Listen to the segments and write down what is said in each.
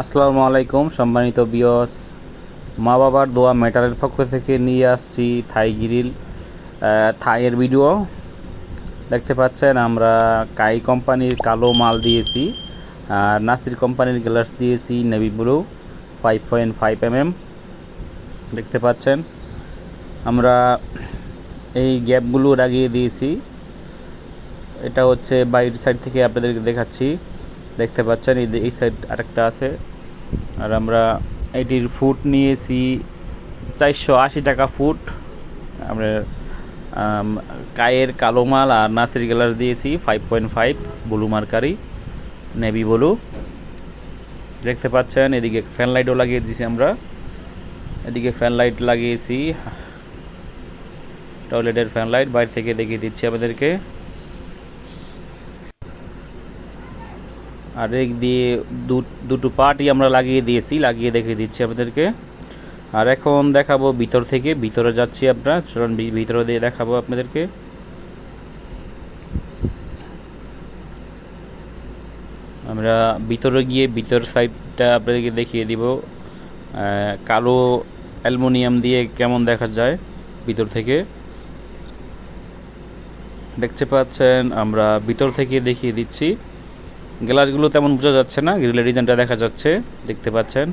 আসসালামু আলাইকুম, সম্মানিত বিয়স মা বাবার দোয়া মেটালের পক্ষ থেকে নিয়ে আসছি থাই গ্রিল থাইয়ের ভিডিও। দেখতে পাচ্ছেন, আমরা কাই কোম্পানির কালো মাল দিয়েছি, আর নাসির কোম্পানির গ্লাস দিয়েছি, navy blue five point five M দেখতে পাচ্ছেন, আমরা এই গ্যাপগুলো লাগিয়ে দিয়েছি। এটা হচ্ছে বাইরের সাইড থেকে আপনাদেরকে দেখাচ্ছি। দেখতে পাচ্ছেন, এই এই সাইড আরেকটা আছে। আর আমরা এটির ফুট নিয়েছি চারশো আশি টাকা ফুট। আমরা কায়ের কালো মাল আর নাসির গ্লাস দিয়েছি five point five blue mercury, navy blue. দেখতে পাচ্ছেন, এদিকে ফ্যান লাইটও লাগিয়ে দিয়েছি আমরা। এদিকে ফ্যান লাইট লাগিয়েছি টয়লেটের ফ্যান লাইট বাইরে থেকে দেখিয়ে দিচ্ছি আপনাদেরকে। আর এক দিয়ে দুটো পার্টই আমরা লাগিয়ে দিয়েছি, লাগিয়ে দেখিয়ে দিচ্ছি আপনাদেরকে। আর এখন দেখাবো ভিতর থেকে, ভিতরে যাচ্ছি আপনার চলুন ভিতরে দিয়ে দেখাবো আপনাদেরকে। আমরা ভিতরে গিয়ে ভিতর সাইডটা আপনাদেরকে দেখিয়ে দিব। কালো অ্যালুমিনিয়াম দিয়ে কেমন দেখা যায় ভিতর থেকে। দেখতে পাচ্ছেন, আমরা ভিতর থেকে দেখিয়ে দিচ্ছি। গ্লাসগুলো তেমন বোঝা যাচ্ছে না, গ্রিলের ডিজাইনটা দেখা যাচ্ছে, দেখতে পাচ্ছেন।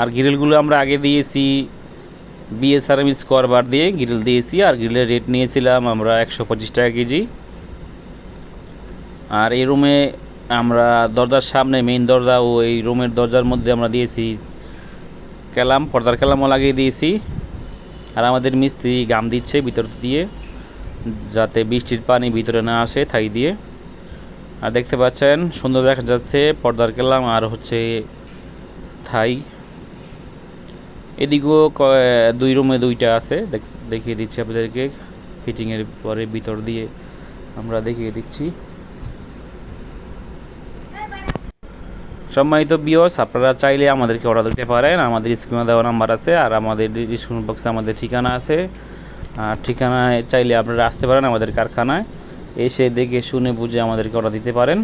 আর গ্রিলগুলো আমরা আগে দিয়েছি বিএসআরএম স্কোয়ার বার দিয়ে, গ্রিল দিয়েছি, আর গ্রিলের রেট নিয়েছিলাম আমরা একশো পঁচিশ টাকা কেজি। আর এই রুমে আমরা দরজার সামনে মেইন দরজা ও এই রুমের দরজার মধ্যে আমরা দিয়েছি ক্যালাম পর্দার ক্যালামও লাগিয়ে দিয়েছি। আর আমাদের মিস্ত্রি গাম দিচ্ছে ভিতর দিয়ে, যাতে বৃষ্টির পানি ভিতরে না আসে থাই দিয়ে। আর দেখতে পাচ্ছেন, সুন্দর দেখা যাচ্ছে পর্দার কেলাম আর হচ্ছে থাই। এদিকেও দুই রুমে দুইটা আছে, দেখ- দেখিয়ে দিচ্ছি আপনাদেরকে ফিটিংয়ের পরে ভিতর দিয়ে আমরা দেখিয়ে দিচ্ছি। সম্মানিত বিয়স আপনারা চাইলে আমাদেরকে অর্ডার দিতে পারেন, আমাদের স্ক্রিনে দেওয়া নাম্বার আছে আর আমাদের ডিসক্রিপশন বক্সে আমাদের ঠিকানা আছে। আর ঠিকানায় চাইলে আপনারা আসতে পারেন আমাদের কারখানায়। এসে দেখে শুনে বুঝে আমাদেরকে অর্ডার দিতে পারেন।